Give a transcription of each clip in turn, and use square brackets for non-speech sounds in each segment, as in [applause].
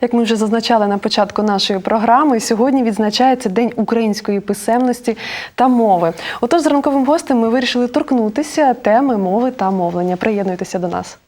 Як ми вже зазначали на початку нашої програми, сьогодні відзначається День української писемності та мови. Отож, з ранковим гостем ми вирішили торкнутися теми мови та мовлення. Приєднуйтеся до нас.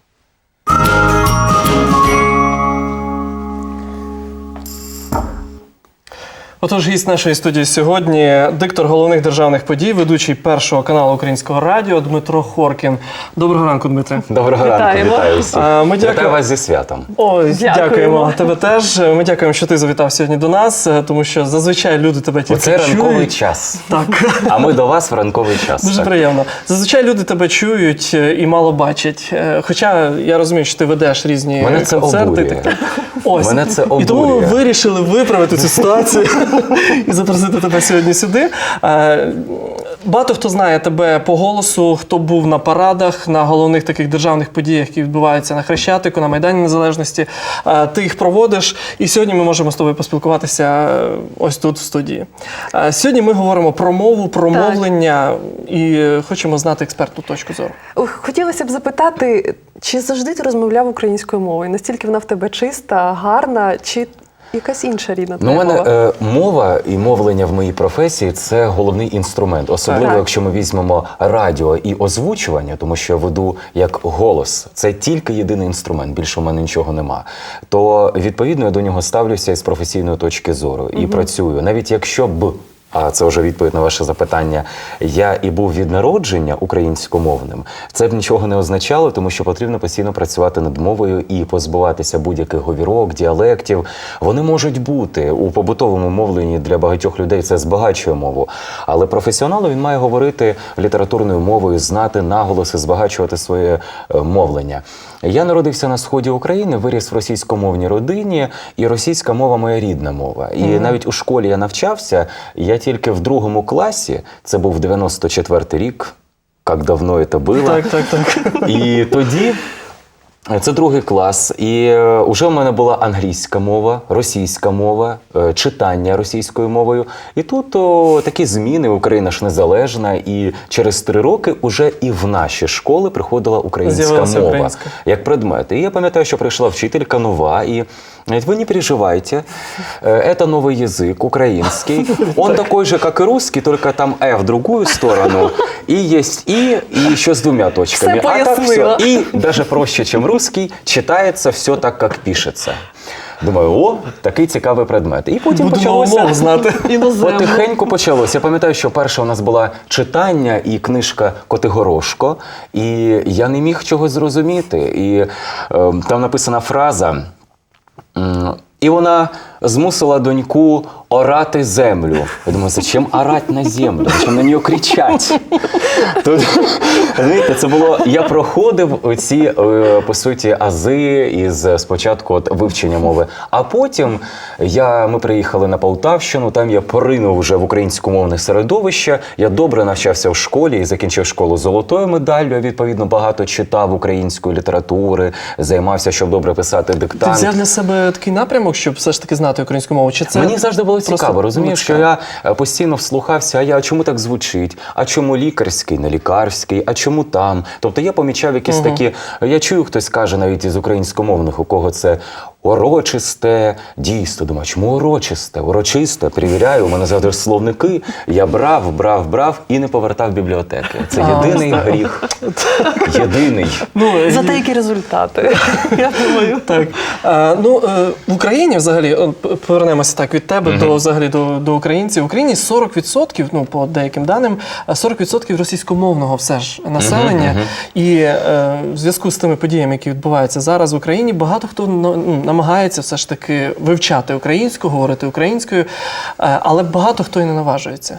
Отож, гість нашої студії сьогодні диктор головних державних подій, ведучий першого каналу Українського радіо Дмитро Хоркін. Доброго ранку, Дмитре. Доброго ранку, вітаю всіх. А, ми дякую- вас зі святом. Ой, Дякуємо. дякуємо. тебе теж. Ми дякуємо, що ти завітав сьогодні до нас, е, тому що зазвичай люди тебе тільки Оце ранковий час. Так. А ми до вас в ранковий час. Дуже Так. приємно. Зазвичай люди тебе чують е, і мало бачать. Е, Хоча я розумію, що ти ведеш різні Мене це концерти. обурює. так. Ось. Мене це І тому ми вирішили виправити цю ситуацію [laughs] і запросити тебе сьогодні сюди. Е, Багато хто знає тебе по голосу, хто був на парадах, на головних таких державних подіях, які відбуваються на Хрещатику, на Майдані Незалежності. Е, Ти їх проводиш, і сьогодні ми можемо з тобою поспілкуватися е, ось тут в студії. Сьогодні ми говоримо про мову, про Так. мовлення і хочемо знати експертну точку зору. Хотілося б запитати, чи завжди ти розмовляв українською мовою? Настільки вона в тебе чиста, гарна, чи якась інша рідна Ну, у мене мова? е, мова і мовлення в моїй професії це головний інструмент, особливо Так. якщо ми візьмемо радіо і озвучування, тому що я веду як голос. Це тільки єдиний інструмент, більше у мене нічого нема. То відповідно я до нього ставлюся із професійної точки зору і працюю, навіть якщо б. А це вже відповідь на ваше запитання. Я і був від народження українськомовним. Це б нічого не означало, тому що потрібно постійно працювати над мовою і позбуватися будь-яких говірок, діалектів. Вони можуть бути у побутовому мовленні для багатьох людей. Це збагачує мову. Але професіонал він має говорити літературною мовою, знати наголоси, збагачувати своє е, мовлення. Я народився на сході України, виріс в російськомовній родині, і російська мова моя рідна мова. І навіть у школі я навчався. Я тільки в другому класі, це був 94-й рік. Як давно це було. Так, так, так. І тоді. Це другий клас, і е, вже в мене була англійська мова, російська мова, е, читання російською мовою. І тут о, такі зміни. Україна ж незалежна, і через три роки вже і в наші школи приходила українська З'явилася мова українська. як предмет. І я пам'ятаю, що прийшла вчителька нова, і говорит, вы не переживайте, э, это новый язык, украинский. Он такой же, как и русский, только там «э» в другую сторону. И есть «и», и еще с двумя точками. Все а так все. пояснила. И даже проще, чем русский, читается все так, как пишется. Думаю, о, такий цікавий предмет. І потім Буду нову почалося мову знати. Іноземну. [laughs] Потихеньку почалося. Я пам'ятаю, що перше у нас була читання і книжка Котигорошко, і я не міг чогось зрозуміти. І е, там написана фраза. І вона змусила доньку орати землю. Я думаю, зачем орати на землю? Зачем на нього кричати? Тут, знаєте, це було. Я проходив ці, е, по суті, ази із спочатку от вивчення мови. А потім я, ми приїхали на Полтавщину, там я поринув вже в українськомовне середовище. Я добре навчався в школі і закінчив школу золотою медаллю. Відповідно, багато читав української літератури, займався, щоб добре писати Ти диктант. взяв для себе такий напрямок, щоб все ж таки знати українську мову? Чи це Мені завжди було просто цікаво, розумієш, що я е, постійно вслухався, а я а чому так звучить, а чому лікарський, не лікарський, а чому там. Тобто я помічав якісь такі. Я чую, хтось каже навіть із українськомовних, у кого це урочисте дійство. Думаю, чому урочисте? Урочисте, перевіряю, у мене завжди словники. Я брав, брав, брав і не повертав бібліотеки. Це А, єдиний так. гріх. Єдиний. Ну, е, Зате які результати, [laughs] я думаю. Так. А, ну, е, в Україні взагалі, от, п- повернемося так від тебе до, взагалі, до, до українців. В Україні 40%, ну, по деяким даним, е, 40% російськомовного все ж населення. І е, в зв'язку з тими подіями, які відбуваються зараз в Україні, багато хто ну, ну, намагається все ж таки вивчати українську, говорити українською, е, але багато хто і не наважується.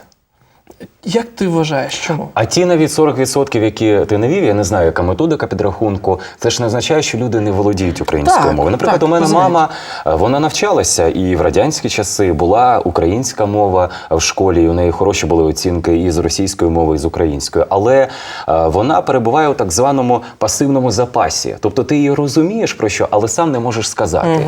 Як ти вважаєш, чому? А ті навіть 40%, які ти навів, я не знаю, яка методика підрахунку, це ж не означає, що люди не володіють українською Так, мовою. Наприклад, так, у мене розумію. мама е, вона навчалася і в радянські часи була українська мова в школі. і У неї хороші були оцінки і з російської мови, і з української. Але е, вона перебуває у так званому пасивному запасі. Тобто ти її розумієш про що, але сам не можеш сказати.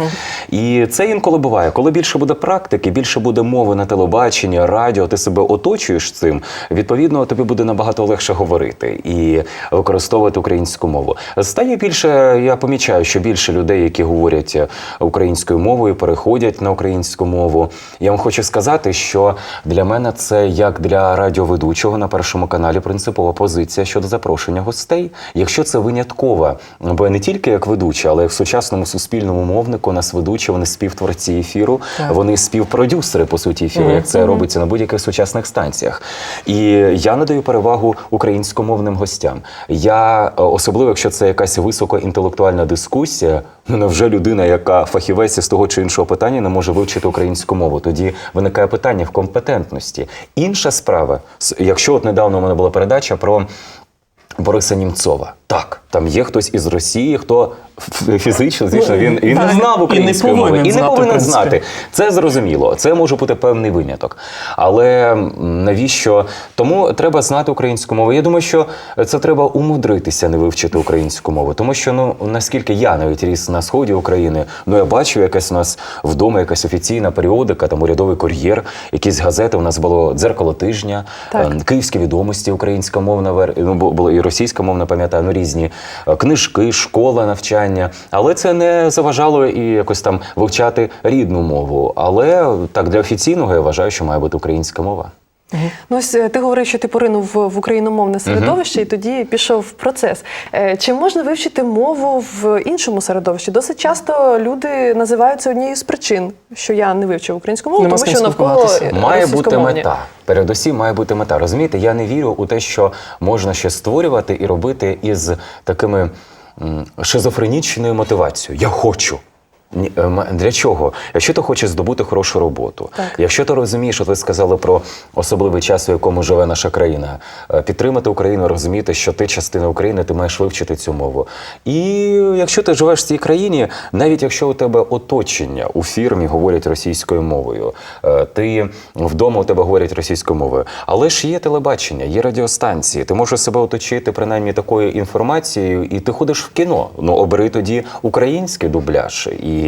І це інколи буває. Коли більше буде практики, більше буде мови на телебаченні, радіо, ти себе оточуєш цим. відповідно, тобі буде набагато легше говорити і використовувати українську мову. Стає більше, я помічаю, що більше людей, які говорять українською мовою, переходять на українську мову. Я вам хочу сказати, що для мене це як для радіоведучого на першому каналі принципова позиція щодо запрошення гостей. Якщо це виняткова, бо не тільки як ведуча, але як в сучасному суспільному мовнику нас ведучі, вони співтворці ефіру, Так. вони співпродюсери по суті ефіру, як це робиться на будь-яких сучасних станціях. І я надаю перевагу українськомовним гостям. Я е, особливо, якщо це якась високоінтелектуальна дискусія, ну невже людина, яка фахівець з того чи іншого питання, не може вивчити українську мову? Тоді виникає питання в компетентності. Інша справа, якщо от недавно у мене була передача про. Бориса Німцова. Так, там є хтось із Росії, хто фізично, звісно, він, він не знав І не української мови і не повинен знати. Це зрозуміло, це може бути певний виняток. Але навіщо? Тому треба знати українську мову. Я думаю, що це треба умудритися не вивчити українську мову. Тому що ну наскільки я навіть ріс на сході України, ну я бачу якась у нас вдома якась офіційна періодика, там урядовий кур'єр, якісь газети. У нас було дзеркало тижня, Так. е, київські відомості, українська мовна вер... ну, було і російська мовна, пам'ятаю, ну різні е, книжки, школа, навчання. Але це не заважало і якось там вивчати рідну мову. Але так для офіційного я вважаю, що має бути українська мова. Ну, ось е, ти говорив, що ти поринув в, україномовне середовище, і тоді пішов процес. Е, Чи можна вивчити мову в іншому середовищі? Досить часто люди називають це однією з причин, що я не вивчив українську мову, Нема тому що навколо е, Має бути мета. Передусім має бути мета. Розумієте, я не вірю у те, що можна ще створювати і робити із такими шизофренічною мотивацією. Я хочу. Е, Для чого? Якщо ти хочеш здобути хорошу роботу, Так. якщо ти розумієш, от ви сказали про особливий час, у якому живе наша країна, е, підтримати Україну, розуміти, що ти частина України, ти маєш вивчити цю мову. І якщо ти живеш в цій країні, навіть якщо у тебе оточення у фірмі говорять російською мовою, е, ти вдома у тебе говорять російською мовою, але ж є телебачення, є радіостанції, ти можеш себе оточити принаймні такою інформацією, і ти ходиш в кіно. Ну обери тоді український дубляж і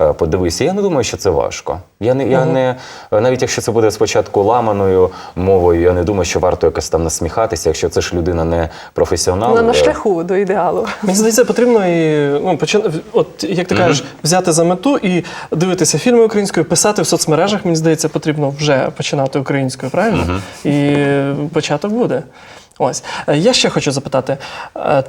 е, подивися. Я не думаю, що це важко. Я не я не навіть якщо це буде спочатку ламаною мовою, я не думаю, що варто якось там насміхатися, якщо це ж людина не професіонал. Вона на е, шляху до ідеалу. Мені здається, потрібно і ну, почин... от як ти кажеш, взяти за мету і дивитися фільми українською, писати в соцмережах. Мені здається, потрібно вже починати українською, правильно? І початок буде. Ось Е, я ще хочу запитати: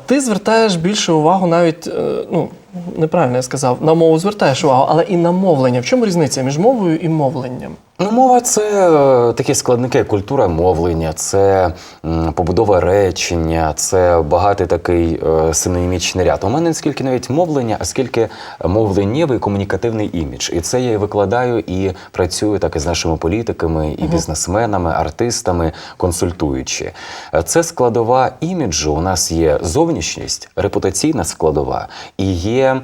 ти звертаєш більше увагу навіть, ну неправильно я сказав, на мову звертаєш увагу, але і на мовлення. В чому різниця між мовою і мовленням? Ну, мова це е, такі складники, як культура мовлення, це побудова речення, це багатий такий е, синонімічний ряд. У мене не скільки навіть мовлення, а скільки мовленнєвий комунікативний імідж. І це я і викладаю і працюю так і з нашими політиками, і бізнесменами, артистами, консультуючи. Е, Це складова іміджу. У нас є зовнішність, репутаційна складова і є м,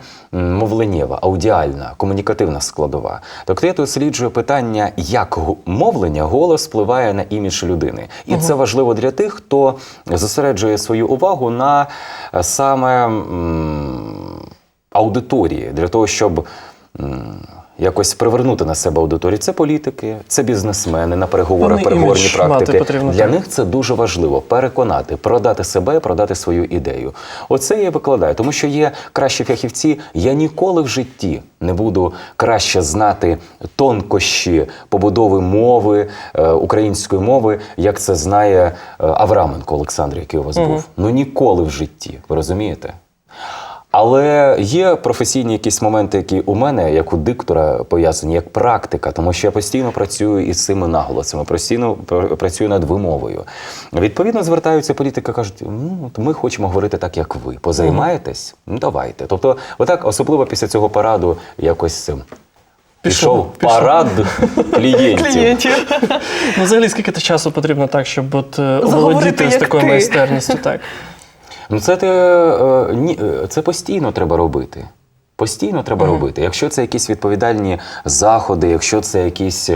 мовленнєва, аудіальна, комунікативна складова. Тобто я досліджую питання, як мовлення, голос впливає на імідж людини. І це важливо для тих, хто зосереджує свою увагу на е, саме м, аудиторії, для того, щоб. м, Якось привернути на себе аудиторію. Це політики, це бізнесмени на переговорах, переговорні практики. потрібно, Для так. них це дуже важливо переконати, продати себе, продати свою ідею. Оце я викладаю, тому що є кращі фахівці. Я ніколи в житті не буду краще знати тонкощі побудови мови е, української мови, як це знає е, Авраменко Олександр, який у вас був. Ну ніколи в житті. Ви розумієте? Але є професійні якісь моменти, які у мене, як у диктора, пов'язані як практика, тому що я постійно працюю із цими наголосами, постійно працюю над вимовою. Відповідно, звертаються політики, кажуть: ну ми хочемо говорити так, як ви. Позаймаєтесь? Ну давайте. Тобто, отак, особливо після цього параду, якось. ем, Пішов, Пішов. парад клієнтів. Клієнтів. Ну, взагалі, скільки ти часу потрібно так, щоб от оволодіти з такою майстерністю? Так. Ну, це, те, е, ні, е, це постійно треба робити. Постійно треба робити. Якщо це якісь відповідальні заходи, якщо це якийсь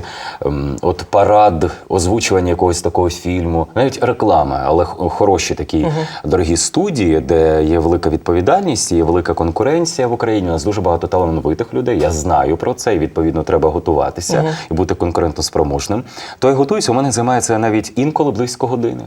ем, от парад озвучування якогось такого фільму, навіть реклама, але хороші такі дорогі студії, де є велика відповідальність, є велика конкуренція в Україні. У нас дуже багато талановитих людей. Я знаю про це, і відповідно треба готуватися і бути конкурентоспроможним. То я готуюся. У мене займається навіть інколи близько години.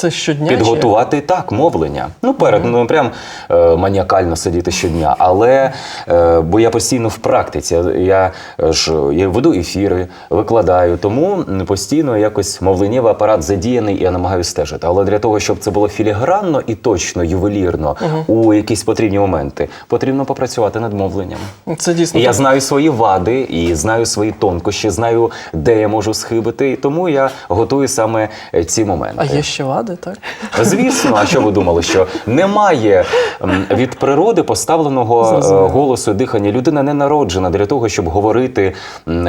Це щодня? чи- Підготувати так, мовлення. Ну, перед ну прям е, маніакально сидіти щодня. Але е, бо я постійно в практиці. Я е, ж я веду ефіри, викладаю, тому постійно якось мовленнєвий апарат задіяний, і я намагаюся стежити. Але для того, щоб це було філігранно і точно, ювелірно у якісь потрібні моменти, потрібно попрацювати над мовленням. Це дійсно І я знаю свої вади, і знаю свої тонкощі, знаю, де я можу схибити, і тому я готую саме е, ці моменти. А є ще вади, так? Звісно, а що ви думали, що немає від природи поставленого е, Зрозуміло. голосу дихання. Людина не народжена для того, щоб говорити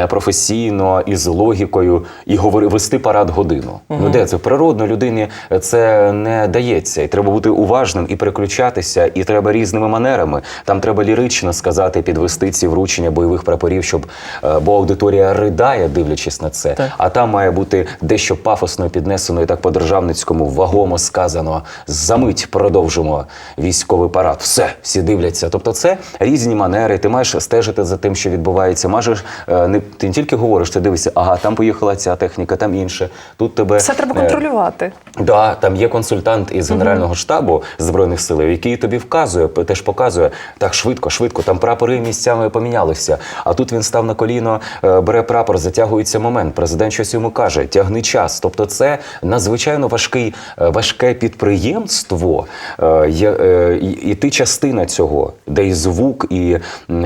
професійно і з логікою і говори, вести парад годину. Ну де це природно людині це не дається. І треба бути уважним і переключатися, і треба різними манерами. Там треба лірично сказати, підвести ці вручення бойових прапорів, щоб е, бо аудиторія ридає, дивлячись на це. Так. А там має бути дещо пафосно піднесено і так по-державницькому вагомо сказано. Замить продовжимо військовий парад. Все, всі дивляться. Тобто, це різні манери. Ти маєш стежити за тим, що відбувається. Маєш е, не ти не тільки говориш, ти дивишся, ага, там поїхала ця техніка, там інше. Тут тебе Все треба е, контролювати. Да, там є консультант із Генерального штабу Збройних сил, який тобі вказує, теж показує так швидко, швидко. Там прапори місцями помінялися. А тут він став на коліно, е, бере прапор, затягується момент. Президент щось йому каже: тягни час. Тобто, це надзвичайно важкий, е, важке підприємство. Е, е, і, ти частина цього, де і звук, і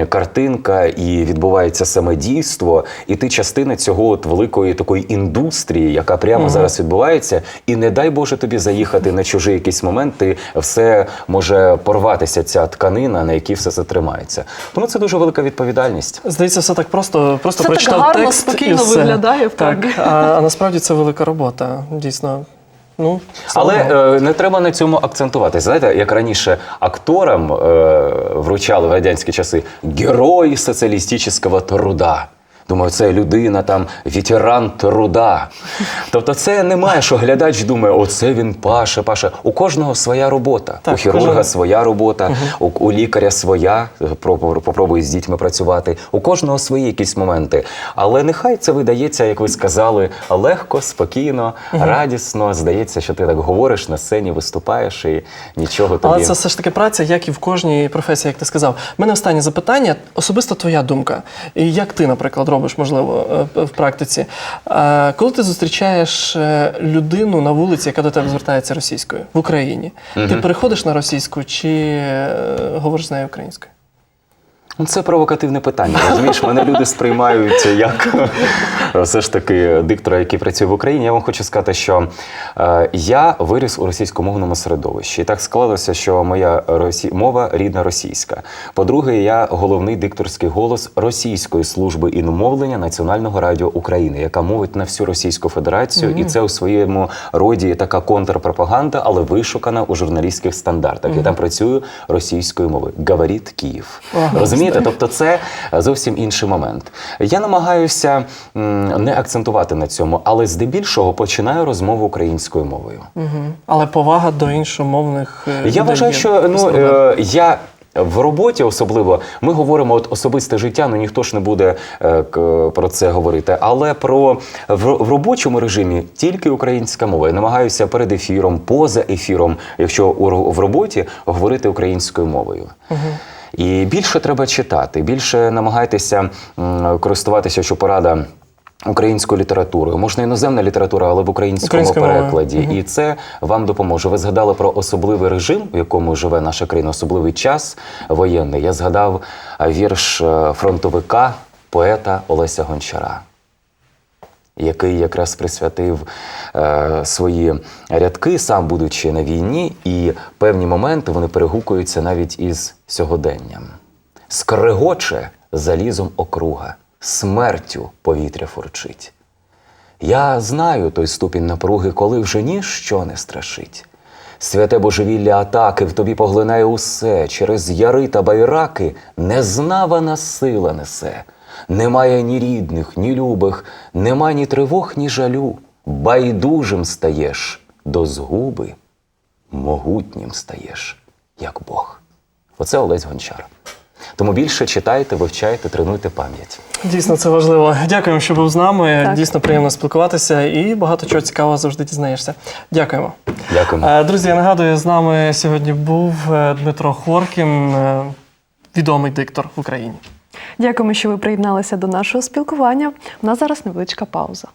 картинка, і відбувається саме дійство, і ти частина цього от великої такої індустрії, яка прямо зараз відбувається, і не дай Боже тобі заїхати на чужий якийсь момент, ти все може порватися ця тканина, на якій все це тримається. Тому це дуже велика відповідальність. Здається, все так просто, просто Все так прочитав гарно, текст спокійно і все. виглядає, Так, а, а насправді це велика робота. Дійсно. Ну, Але е, не треба на цьому акцентувати. Знаєте, як раніше акторам е, вручали в радянські часи герої соціалістичного труда. Думаю, це людина там ветеран труда. Тобто, це немає, що глядач думає, оце він паше, паше. У кожного своя робота. Так, у хірурга кожен- своя робота, у, у лікаря своя. Попробуй з дітьми працювати. У кожного свої якісь моменти. Але нехай це видається, як ви сказали, легко, спокійно, радісно. Здається, що ти так говориш на сцені, виступаєш і нічого тобі. Але це все ж таки праця, як і в кожній професії, як ти сказав. У мене останнє запитання, особисто твоя думка. І як ти, наприклад, робиш, можливо, е, в практиці. Коли ти зустрічаєш е, людину на вулиці, яка до тебе звертається російською в Україні, ти переходиш на російську чи е, говориш з нею українською? Ну, Це провокативне питання. Розумієш, мене люди сприймають як все ж таки диктора, який працює в Україні. Я вам хочу сказати, що е, я виріс у російськомовному середовищі. І так склалося, що моя росі... мова рідна російська. По-друге, я головний дикторський голос Російської служби іномовлення Національного радіо України, яка мовить на всю Російську Федерацію, і це у своєму роді така контрпропаганда, але вишукана у журналістських стандартах. Я там працюю російською мовою. Говорить Київ. Ага, Розумієте? Тобто, це зовсім інший момент. Я намагаюся не акцентувати на цьому, але здебільшого починаю розмову українською мовою. Угу. Але повага до іншомовних. е, Я вважаю, що ну е, я. В роботі особливо ми говоримо от особисте життя, ну ніхто ж не буде е, к- про це говорити. Але про в, в робочому режимі тільки українська мова. Я намагаюся перед ефіром, поза ефіром, якщо у, в роботі говорити українською мовою. І більше треба читати, більше намагайтеся користуватися, що порада. Українською літературою, можна іноземна література, але в українському перекладі, і це вам допоможе. Ви згадали про особливий режим, в якому живе наша країна, особливий час воєнний. Я згадав вірш е, фронтовика, поета Олеся Гончара, який якраз присвятив е, свої рядки, сам будучи на війні, і певні моменти вони перегукуються навіть із сьогоденням. Скрегоче залізом округа, смертю повітря фурчить. Я знаю той ступінь напруги, коли вже ніщо не страшить. Святе божевілля атаки в тобі поглинає усе, через яри та байраки незнавана сила несе. Немає ні рідних, ні любих, нема ні тривог, ні жалю. Байдужим стаєш до згуби, могутнім стаєш, як Бог. Оце Олесь Гончар. Тому більше читайте, вивчайте, тренуйте пам'ять. Дійсно, це важливо. Дякуємо, що був з нами. Так. Дійсно приємно спілкуватися і багато чого цікавого завжди дізнаєшся. Дякуємо. Дякуємо. Е, Друзі, я нагадую, з нами сьогодні був е, Дмитро Хоркін, е, відомий диктор в Україні. Дякуємо, що ви приєдналися до нашого спілкування. У нас зараз невеличка пауза.